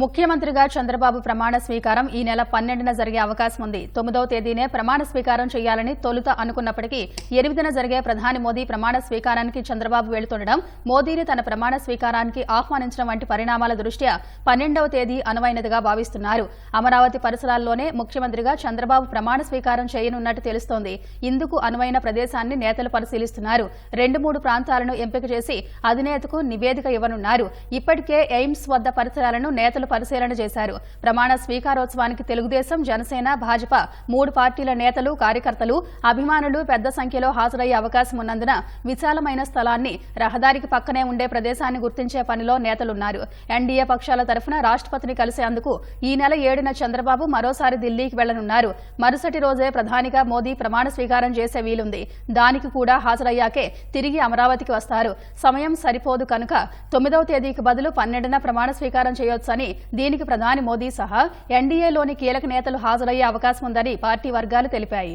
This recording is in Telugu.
ముఖ్యమంత్రిగా చంద్రబాబు ప్రమాణ స్వీకారం ఈ నెల పన్నెండున జరిగే అవకాశం ఉంది. తొమ్మిదవ తేదీనే ప్రమాణ స్వీకారం చేయాలని తొలుత అనుకున్నప్పటికీ ఎనిమిదిన జరిగే ప్రధాని మోదీ ప్రమాణ స్వీకారానికి చంద్రబాబు వెళుతుండడం మోదీని తన ప్రమాణ స్వీకారానికి ఆహ్వానించడం వంటి పరిణామాల దృష్ట్యా పన్నెండవ తేదీ అనువైనదిగా భావిస్తున్నారు. అమరావతి పరిసరాల్లోనే ముఖ్యమంత్రిగా చంద్రబాబు ప్రమాణ స్వీకారం చేయనున్నట్టు తెలుస్తోంది. ఇందుకు అనువైన ప్రదేశాన్ని నేతలు పరిశీలిస్తున్నారు. రెండు మూడు ప్రాంతాలను ఎంపిక చేసి అధినేతకు నివేదిక ఇవ్వనున్నారు. ఇప్పటికే ఎయిమ్స్ వద్ద పరిసరాలను నేతలు పరిశీలన చేశారు. ప్రమాణ స్వీకారోత్సవానికి తెలుగుదేశం జనసేన భాజపా మూడు పార్టీల నేతలు కార్యకర్తలు అభిమానులు పెద్ద సంఖ్యలో హాజరయ్యే అవకాశం ఉన్నందున విశాలమైన స్థలాన్ని రహదారికి పక్కనే ఉండే ప్రదేశాన్ని గుర్తించే పనిలో నేతలున్నారు. ఎన్డీఏ పక్షాల తరఫున రాష్ట్రపతిని కలిసేందుకు ఈ నెల ఏడున చంద్రబాబు మరోసారి ఢిల్లీకి వెళ్ళనున్నారు. మరుసటి రోజే ప్రధానిగా మోదీ ప్రమాణ స్వీకారం చేసే వీలుంది. దానికి కూడా హాజరయ్యాకే తిరిగి అమరావతికి వస్తారు. సమయం సరిపోదు కనుక తొమ్మిదవ తేదీకి బదులు పన్నెండున ప్రమాణ స్వీకారం చేయొచ్చని దీనికి ప్రధాని మోదీ సహా ఎన్డీఏలోని కీలక నేతలు హాజరయ్యే అవకాశం ఉందని పార్టీ వర్గాలు తెలిపాయి.